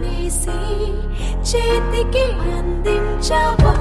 నేసి చేతికి అందించవా?